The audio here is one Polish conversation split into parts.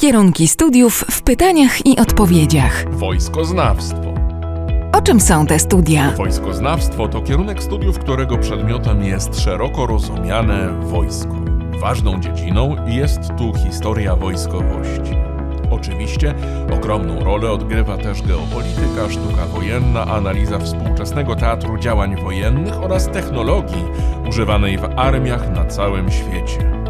Kierunki studiów w pytaniach i odpowiedziach. Wojskoznawstwo. O czym są te studia? Wojskoznawstwo to kierunek studiów, którego przedmiotem jest szeroko rozumiane wojsko. Ważną dziedziną jest tu historia wojskowości. Oczywiście ogromną rolę odgrywa też geopolityka, sztuka wojenna, analiza współczesnego teatru działań wojennych oraz technologii używanej w armiach na całym świecie.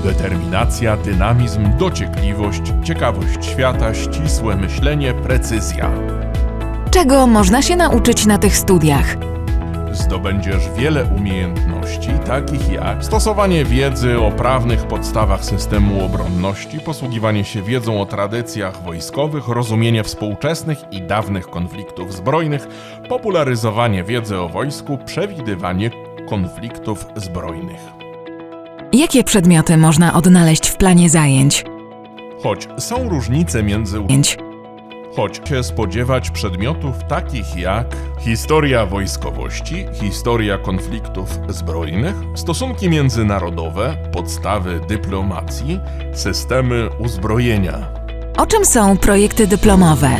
determinacja, dynamizm, dociekliwość, ciekawość świata, ścisłe myślenie, precyzja. Czego można się nauczyć na tych studiach? Zdobędziesz wiele umiejętności, takich jak stosowanie wiedzy o prawnych podstawach systemu obronności, posługiwanie się wiedzą o tradycjach wojskowych, rozumienie współczesnych i dawnych konfliktów zbrojnych, popularyzowanie wiedzy o wojsku, przewidywanie konfliktów zbrojnych. Jakie przedmioty można odnaleźć w planie zajęć? Choć są różnice między Zajęć. Choć się spodziewać przedmiotów takich jak historia wojskowości, historia konfliktów zbrojnych, stosunki międzynarodowe, podstawy dyplomacji, systemy uzbrojenia. O czym są projekty dyplomowe?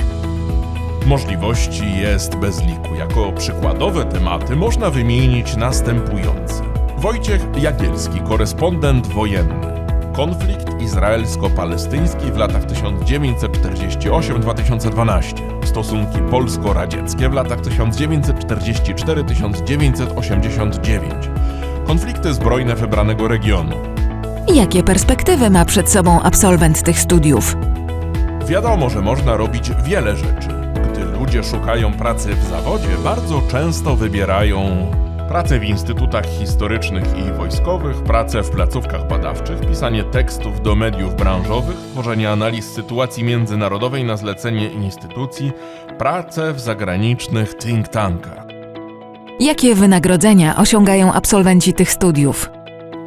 Możliwości jest bez liku. Jako przykładowe tematy można wymienić następujące. Wojciech Jagielski, korespondent wojenny. Konflikt izraelsko-palestyński w latach 1948-2012. Stosunki polsko-radzieckie w latach 1944-1989. Konflikty zbrojne wybranego regionu. Jakie perspektywy ma przed sobą absolwent tych studiów? Wiadomo, że można robić wiele rzeczy. Gdy ludzie szukają pracy w zawodzie, bardzo często wybierają pracę w instytutach historycznych i wojskowych, pracę w placówkach badawczych, pisanie tekstów do mediów branżowych, tworzenie analiz sytuacji międzynarodowej na zlecenie instytucji, pracę w zagranicznych think tankach. Jakie wynagrodzenia osiągają absolwenci tych studiów?